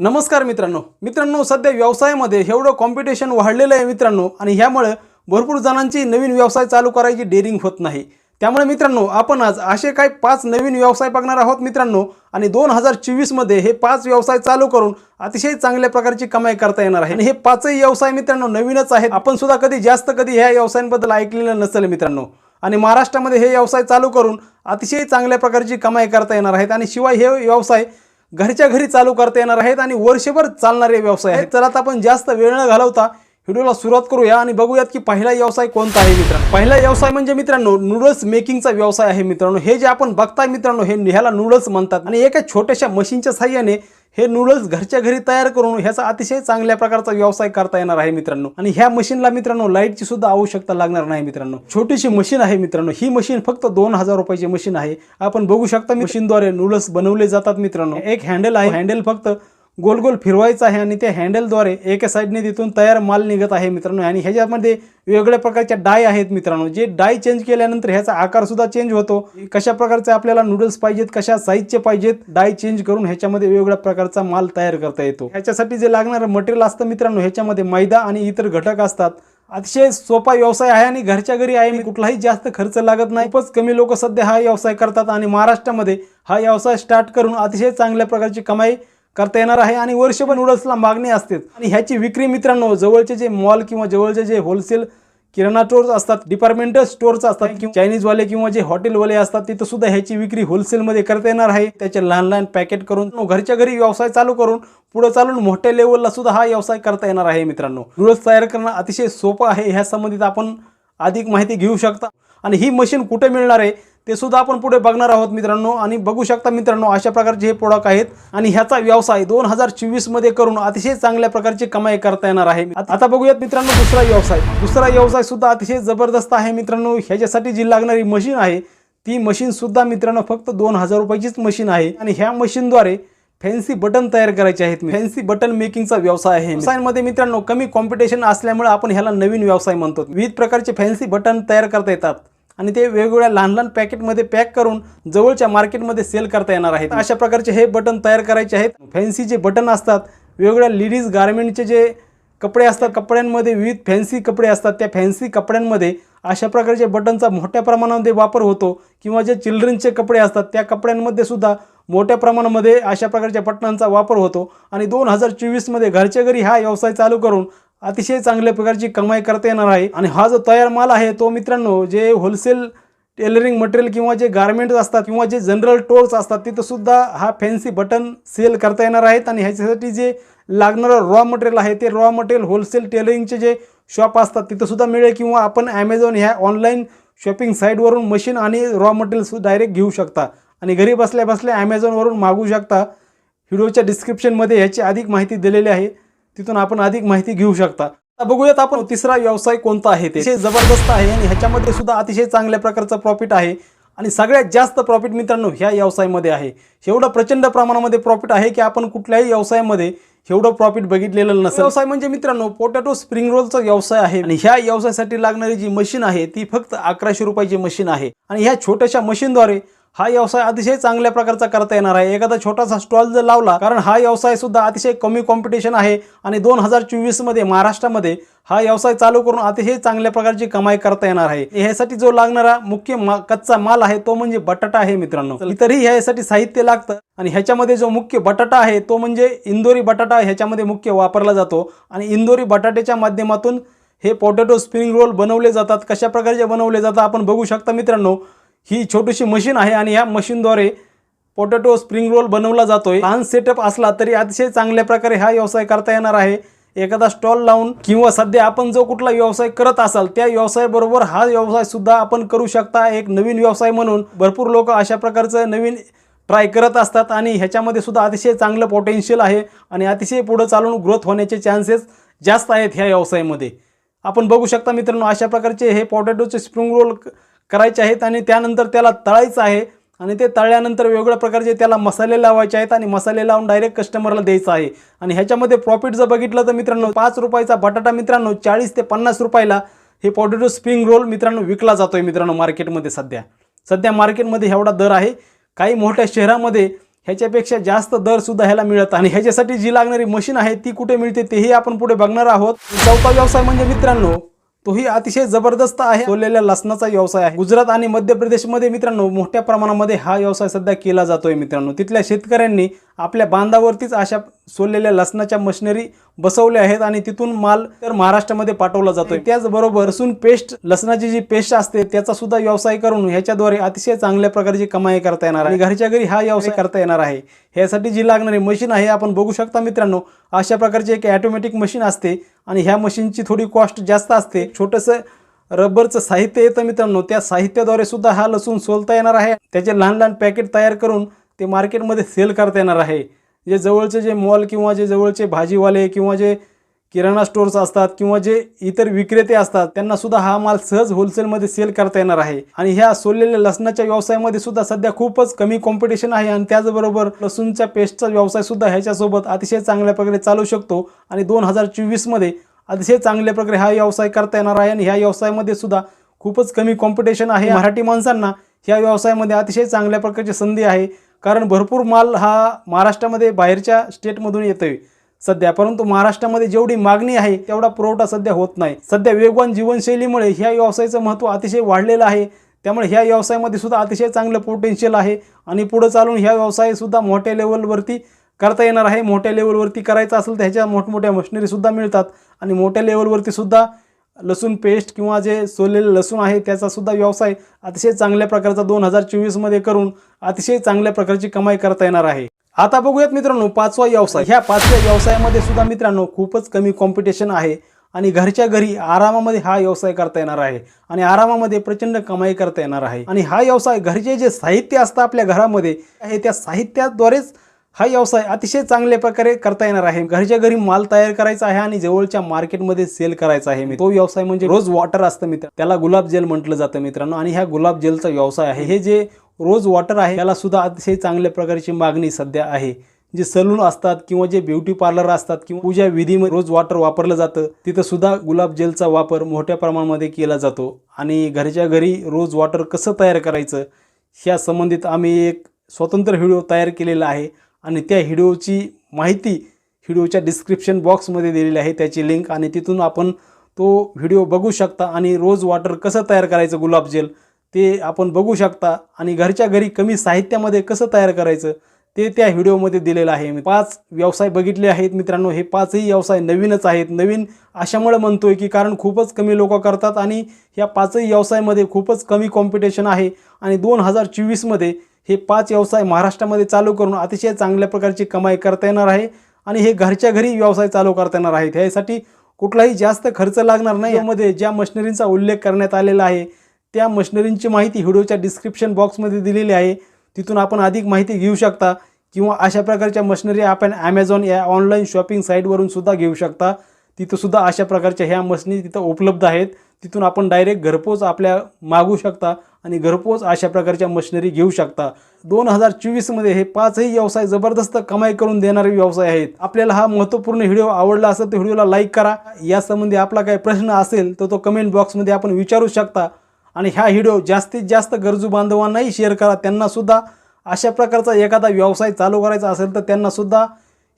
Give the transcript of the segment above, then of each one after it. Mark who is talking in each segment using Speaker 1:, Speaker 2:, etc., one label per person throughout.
Speaker 1: नमस्कार मित्रांनो. मित्रांनो सध्या व्यवसायामध्ये एवढं कॉम्पिटिशन वाढलेलं आहे मित्रांनो आणि ह्यामुळे भरपूर जणांची नवीन व्यवसाय चालू करायची डेअरिंग होत नाही. त्यामुळे मित्रांनो आपण आज असे काही पाच नवीन व्यवसाय बघणार आहोत मित्रांनो आणि दोन हजार चोवीसमध्ये हे पाच व्यवसाय चालू करून अतिशय चांगल्या प्रकारची कमाई करता येणार आहे. आणि हे पाचही व्यवसाय मित्रांनो नवीनच आहेत. आपण सुद्धा कधी जास्त कधी ह्या व्यवसायांबद्दल ऐकलेलं नसेल मित्रांनो. आणि महाराष्ट्रामध्ये हे व्यवसाय चालू करून अतिशय चांगल्या प्रकारची कमाई करता येणार आहेत. आणि शिवाय हे व्यवसाय घरच्या घरी चालू करता येणार आहेत आणि वर्षभर चालणारे व्यवसाय आहेत. तर आता आपण जास्त वेळ न घालवता व्हिडिओला सुरुवात करूया आणि बघूयात की पहिला व्यवसाय कोणता आहे मित्रांनो. पहिला व्यवसाय म्हणजे मित्रांनो नूडल्स मेकिंगचा व्यवसाय आहे मित्रांनो. हे जे आपण बघताय मित्रांनो हे ह्याला नूडल्स म्हणतात. आणि एका छोट्याशा मशीनच्या साह्याने हे नूडल्स घरच्या घरी तयार करून ह्याचा अतिशय चांगल्या प्रकारचा व्यवसाय करता येणार आहे मित्रांनो. आणि ह्या मशीनला मित्रांनो लाईटची सुद्धा आवश्यकता लागणार नाही मित्रांनो. छोटीशी मशीन आहे मित्रांनो. ही मशीन फक्त दोन हजार रुपयाची मशीन आहे. आपण बघू शकता मशीनद्वारे नूडल्स बनवले जातात मित्रांनो. एक हँडल आहे. हँडल फक्त गोल गोल फिरवायचं आहे आणि त्या हँडलद्वारे एका साईडने तिथून तयार माल निघत आहे मित्रांनो. आणि ह्याच्यामध्ये वेगवेगळ्या प्रकारच्या डाय आहेत मित्रांनो. जे डाय चेंज केल्यानंतर ह्याचा आकारसुद्धा चेंज होतो. कशा प्रकारचे आपल्याला नूडल्स पाहिजेत कशा साईजचे पाहिजेत डाय चेंज करून ह्याच्यामध्ये वेगवेगळ्या प्रकारचा माल तयार करता येतो. ह्याच्यासाठी जे लागणारं मटेरियल असतं मित्रांनो ह्याच्यामध्ये मैदा आणि इतर घटक असतात. अतिशय सोपा व्यवसाय आहे आणि घरच्या घरी आहे मी कुठलाही जास्त खर्च लागत नाही. खूपच कमी लोक सध्या हा व्यवसाय करतात आणि महाराष्ट्रामध्ये हा व्यवसाय स्टार्ट करून अतिशय चांगल्या प्रकारची कमाई करता येणार आहे आणि वर्षभर नूडल्सला मागणी असते आणि ह्याची विक्री मित्रांनो जवळचे जे मॉल किंवा जवळचे जे होलसेल किराणा स्टोर्स असतात डिपार्टमेंटल स्टोअर्स असतात किंवा चायनीजवाले किंवा जे हॉटेलवाले असतात तिथं सुद्धा ह्याची विक्री होलसेलमध्ये करता येणार आहे. त्याचे लहान लहान पॅकेट करून घरच्या घरी व्यवसाय चालू करून पुढे चालून मोठ्या लेवलला सुद्धा हा व्यवसाय करता येणार आहे मित्रांनो. नूडल्स तयार करणं अतिशय सोपं आहे ह्या संबंधित आपण अधिक माहिती घेऊ शकता. आणि ही मशीन कुठे मिळणार आहे ते सुद्धा आपण पुढे बघणार आहोत मित्रांनो. आणि बघू शकता मित्रांनो अशा प्रकारचे हे प्रोडक्ट आहेत. आणि ह्याचा व्यवसाय दोन हजार चोवीसमध्ये करून अतिशय चांगल्या प्रकारची कमाई करता येणार आहे. आता बघूयात मित्रांनो दुसरा व्यवसाय. दुसरा व्यवसाय सुद्धा अतिशय जबरदस्त आहे मित्रांनो. ह्याच्यासाठी जी लागणारी मशीन आहे ती मशीन सुद्धा मित्रांनो फक्त दोन हजार रुपयाचीच मशीन आहे. आणि ह्या मशीनद्वारे फॅन्सी बटन तयार करायचे आहेत. फॅन्सी बटन मेकिंगचा व्यवसाय आहे. व्यवसायांमध्ये मित्रांनो कमी कॉम्पिटिशन असल्यामुळे आपण ह्याला नवीन व्यवसाय म्हणतो. विविध प्रकारचे फॅन्सी बटन तयार करता येतात. आणि ते वेगवेगळ्या लहान लहान पॅकेटमध्ये पॅक करून जवळच्या मार्केटमध्ये सेल करता येणार आहेत. अशा प्रकारचे हे बटन तयार करायचे आहेत. फॅन्सी जे बटन असतात वेगवेगळ्या लेडीज गार्मेंटचे जे कपडे असतात कपड्यांमध्ये विविध फॅन्सी कपडे असतात त्या फॅन्सी कपड्यांमध्ये अशा प्रकारचे बटनचा मोठ्या प्रमाणामध्ये वापर होतो किंवा जे चिल्ड्रनचे कपडे असतात त्या कपड्यांमध्ये सुद्धा मोठ्या प्रमाणामध्ये अशा प्रकारच्या बटनांचा वापर होतो. आणि दोन हजार चोवीसमध्ये घरच्या घरी हा व्यवसाय चालू करून अतिशय चांगल्या प्रकारची कमाई करता येणार आहे. आणि हा जो तयार माल आहे तो मित्रांनो जे होलसेल टेलरिंग मटेरियल किंवा जे गारमेंट्स असतात किंवा जे जनरल टोर्स असतात तिथंसुद्धा हा फॅन्सी बटन सेल करता येणार आहेत. आणि ह्याच्यासाठी जे लागणारं रॉ मटेरियल आहे ते रॉ मटेरियल होलसेल टेलरिंगचे जे शॉप असतात तिथंसुद्धा मिळेल किंवा आपण ॲमेझॉन ह्या ऑनलाईन शॉपिंग साईटवरून मशीन आणि रॉ मटेरियल्स डायरेक्ट घेऊ शकता. आणि घरी बसल्या बसल्या ॲमेझॉनवरून मागू शकता. व्हिडिओच्या डिस्क्रिप्शनमध्ये ह्याची अधिक माहिती दिलेली आहे. तिथून आपण अधिक माहिती घेऊ शकता. बघूयात आपण तिसरा व्यवसाय कोणता आहे? ते जबरदस्त आहे आणि ह्याच्यामध्ये सुद्धा अतिशय चांगल्या प्रकारचं प्रॉफिट आहे. आणि सगळ्यात जास्त प्रॉफिट मित्रांनो ह्या व्यवसायामध्ये आहे. एवढं प्रचंड प्रमाणामध्ये प्रॉफिट आहे की आपण कुठल्याही व्यवसायामध्ये एवढं प्रॉफिट बघितलेलं नसेल. व्यवसाय म्हणजे मित्रांनो पोटॅटो स्प्रिंग रोलचा व्यवसाय आहे. आणि ह्या व्यवसायासाठी लागणारी जी मशीन आहे ती फक्त अकराशे रुपयाची मशीन आहे. आणि ह्या छोट्याशा मशीनद्वारे हा व्यवसाय अतिशय चांगल्या प्रकारचा करता येणार आहे. एखादा छोटासा स्टॉल जर लावला कारण हा व्यवसाय सुद्धा अतिशय कमी कॉम्पिटिशन आहे आणि दोन हजार चोवीसमध्ये महाराष्ट्रामध्ये हा व्यवसाय चालू करून अतिशय चांगल्या प्रकारची कमाई करता येणार आहे. ह्यासाठी जो लागणारा मुख्य मा- कच्चा माल आहे तो म्हणजे बटाटा आहे मित्रांनो. इतरही ह्यासाठी साहित्य लागतं आणि ह्याच्यामध्ये जो मुख्य बटाटा आहे तो म्हणजे इंदोरी बटाटा ह्याच्यामध्ये मुख्य वापरला जातो आणि इंदोरी बटाट्याच्या माध्यमातून हे पोटॅटो स्प्रिंग रोल बनवले जातात. कशा प्रकारचे बनवले जातात आपण बघू शकता मित्रांनो. ही छोटीशी मशीन आहे आणि ह्या मशीनद्वारे पोटॅटो स्प्रिंग रोल बनवला जातोय. लहान सेटअप असला तरी अतिशय चांगल्या प्रकारे हा व्यवसाय करता येणार आहे. एखादा स्टॉल लावून किंवा सध्या आपण जो कुठला व्यवसाय करत असाल त्या व्यवसायाबरोबर हा व्यवसाय सुद्धा आपण करू शकता. एक नवीन व्यवसाय म्हणून भरपूर लोक अशा प्रकारचं नवीन ट्राय करत असतात आणि ह्याच्यामध्ये सुद्धा अतिशय चांगलं पोटेन्शियल आहे आणि अतिशय पुढं चालून ग्रोथ होण्याचे चान्सेस जास्त आहेत ह्या व्यवसायामध्ये. आपण बघू शकता मित्रांनो अशा प्रकारचे हे पोटॅटोचे स्प्रिंग रोल करायचे आहेत आणि त्यानंतर त्याला तळायचं आहे. आणि ते तळल्यानंतर वेगवेगळ्या प्रकारचे त्याला मसाले लावायचे आहेत आणि मसाले लावून डायरेक्ट कस्टमरला द्यायचं आहे. आणि ह्याच्यामध्ये प्रॉफिट जर बघितलं तर मित्रांनो पाच रुपयाचा बटाटा मित्रांनो चाळीस ते पन्नास रुपयाला हे पोटॅटो स्प्रिंग रोल मित्रांनो विकला जातोय मित्रांनो मार्केटमध्ये सध्या. सध्या मार्केटमध्ये एवढा दर आहे. काही मोठ्या शहरामध्ये ह्याच्यापेक्षा जास्त दर सुद्धा ह्याला मिळत आणि ह्याच्यासाठी जी लागणारी मशीन आहे ती कुठे मिळते तेही आपण पुढे बघणार आहोत. चौथा व्यवसाय म्हणजे मित्रांनो तोही अतिशय जबरदस्त आहे. सोललेल्या लसणाचा व्यवसाय आहे. गुजरात आणि मध्य प्रदेशमध्ये मित्रांनो मोठ्या प्रमाणामध्ये हा व्यवसाय सध्या केला जातोय मित्रांनो. तिथल्या शेतकऱ्यांनी आपल्या बांधावरतीच अशा सोललेल्या लसणाच्या मशिनरी बसवल्या आहेत आणि तिथून माल तर महाराष्ट्रामध्ये पाठवला जातोय. त्याचबरोबर लसूण पेस्ट लसणाची जी पेस्ट असते त्याचा सुद्धा व्यवसाय करून ह्याच्याद्वारे अतिशय चांगल्या प्रकारची कमाई करता येणार आहे. घरच्या घरी हा व्यवसाय करता येणार आहे. ह्यासाठी जी लागणारी मशीन आहे आपण बघू शकता मित्रांनो अशा प्रकारची एक ॲटोमॅटिक मशीन असते आणि ह्या मशीनची थोडी कॉस्ट जास्त असते. छोटंसं रबरचं साहित्य येतं मित्रांनो त्या साहित्याद्वारे सुद्धा हा लसूण सोलता येणार आहे. त्याचे लहान लहान पॅकेट तयार करून ते मार्केटमध्ये सेल करता येणार आहे. जे जवळचे जे मॉल किंवा जे जवळचे भाजीवाले किंवा जे किराणा स्टोर्स असतात किंवा जे इतर विक्रेते असतात त्यांना सुद्धा हा माल सहज होलसेलमध्ये सेल करता येणार आहे. आणि ह्या सोललेल्या लसणाच्या व्यवसायामध्ये सुद्धा सध्या खूपच कमी कॉम्पिटिशन आहे आणि त्याचबरोबर लसूणच्या पेस्टचा व्यवसाय सुद्धा ह्याच्यासोबत अतिशय चांगल्या प्रकारे चालू शकतो. आणि दोन हजार चोवीसमध्ये अतिशय चांगल्या प्रकारे हा व्यवसाय करता येणार आहे आणि ह्या व्यवसायामध्ये सुद्धा खूपच कमी कॉम्पिटिशन आहे. मराठी माणसांना ह्या व्यवसायामध्ये अतिशय चांगल्या प्रकारची संधी आहे. कारण भरपूर माल हा महाराष्ट्रामध्ये बाहेरच्या स्टेटमधून येतोय सध्या. परंतु महाराष्ट्रामध्ये जेवढी मागणी आहे तेवढा पुरवठा सध्या होत नाही. सध्या वेगवान जीवनशैलीमुळे ह्या व्यवसायाचं महत्त्व अतिशय वाढलेलं आहे. त्यामुळे ह्या व्यवसायामध्ये सुद्धा अतिशय चांगलं पोटेन्शियल आहे आणि पुढं चालून ह्या व्यवसायसुद्धा मोठ्या लेवलवरती करता येणार आहे. मोठ्या लेवलवरती करायचं असेल तर ह्याच्या मोठमोठ्या मशिनरीसुद्धा मिळतात आणि मोठ्या लेवलवरती सुद्धा लसूण पेस्ट किंवा जे सोललेलं लसूण आहे त्याचा सुद्धा व्यवसाय अतिशय चांगल्या प्रकारचा दोन हजार चोवीसमध्ये करून अतिशय चांगल्या प्रकारची कमाई करता येणार आहे. आता बघूयात मित्रांनो पाचवा व्यवसाय. ह्या पाचव्या व्यवसायामध्ये सुद्धा मित्रांनो खूपच कमी कॉम्पिटिशन आहे आणि घरच्या घरी आरामामध्ये हा व्यवसाय करता येणार आहे आणि आरामामध्ये प्रचंड कमाई करता येणार आहे. आणि हा व्यवसाय घरचे जे साहित्य असतं आपल्या घरामध्ये हे त्या साहित्याद्वारेच हा व्यवसाय अतिशय चांगल्या प्रकारे करता येणार आहे. घरच्या घरी माल तयार करायचा आहे आणि जवळच्या मार्केटमध्ये सेल करायचा आहे तो व्यवसाय म्हणजे रोज वॉटर असतं मित्र. त्याला गुलाब जेल म्हटलं जातं मित्रांनो. आणि ह्या गुलाब जेलचा व्यवसाय आहे. हे जे रोज वॉटर आहे त्याला सुद्धा अतिशय चांगल्या प्रकारची मागणी सध्या आहे. जे सलून असतात किंवा जे ब्युटी पार्लर असतात किंवा पूजा विधीमध्ये रोज वॉटर वापरलं जातं तिथं सुद्धा गुलाब जेलचा वापर मोठ्या प्रमाणामध्ये केला जातो. आणि घरच्या घरी रोज वॉटर कसं तयार करायचं ह्या संबंधित आम्ही एक स्वतंत्र व्हिडिओ तयार केलेला आहे. आणि त्या व्हिडिओची माहिती व्हिडिओच्या डिस्क्रिप्शन बॉक्समध्ये दिलेली आहे. त्याची लिंक आणि तिथून आपण तो व्हिडिओ बघू शकता आणि रोज वॉटर कसं तयार करायचं गुलाबजेल ते आपण बघू शकता आणि घरच्या घरी कमी साहित्यामध्ये कसं तयार करायचं ते त्या व्हिडिओमध्ये दिलेलं आहे. मी पाच व्यवसाय बघितले आहेत मित्रांनो. हे पाचही व्यवसाय नवीनच आहेत. नवीन अशामुळे म्हणतोय की कारण खूपच कमी लोक करतात आणि ह्या पाचही व्यवसायामध्ये खूपच कमी कॉम्पिटिशन आहे. आणि दोन हजार चोवीसमध्ये हे पाच व्यवसाय महाराष्ट्रामध्ये चालू करून अतिशय चांगल्या प्रकारची कमाई करता येणार आहे आणि हे घरच्या घरी व्यवसाय चालू करता येणार आहेत. ह्यासाठी कुठलाही जास्त खर्च लागणार नाही. यामध्ये ज्या मशिनरींचा उल्लेख करण्यात आलेला आहे त्या मशिनरींची माहिती व्हिडिओच्या डिस्क्रिप्शन बॉक्समध्ये दिलेली आहे. तिथून आपण अधिक माहिती घेऊ शकता किंवा अशा प्रकारच्या मशिनरी आपण ॲमेझॉन या ऑनलाईन शॉपिंग साईटवरून सुद्धा घेऊ शकता. तिथंसुद्धा अशा प्रकारच्या ह्या मशिनरी तिथं उपलब्ध आहेत. तिथून आपण डायरेक्ट घरपोच आपल्या मागू शकता. आणि घरपोच अशा प्रकारच्या मशिनरी घेऊ शकता. दोन हजार चोवीसमध्ये हे पाचही व्यवसाय जबरदस्त कमाई करून देणारे व्यवसाय आहेत. आपल्याला हा महत्त्वपूर्ण व्हिडिओ आवडला असेल तर व्हिडिओला लाईक करा. यासंबंधी आपला काही प्रश्न असेल तर तो कमेंट बॉक्समध्ये आपण विचारू शकता. आणि ह्या व्हिडिओ जास्तीत जास्त गरजू बांधवांनाही शेअर करा. त्यांनासुद्धा अशा प्रकारचा एखादा व्यवसाय चालू करायचा असेल तर त्यांनासुद्धा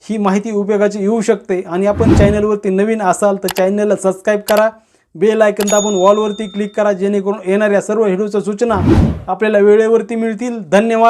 Speaker 1: ही माहिती उपयोगाची येऊ शकते. आणि आपण चॅनलवरती नवीन असाल तर चॅनलला सबस्क्राईब करा. बेल आयकन दाबून वॉलवरती क्लिक करा जेणेकरून येणाऱ्या सर्व व्हिडिओच्या सूचना आपल्याला वेळेवरती मिळतील. धन्यवाद.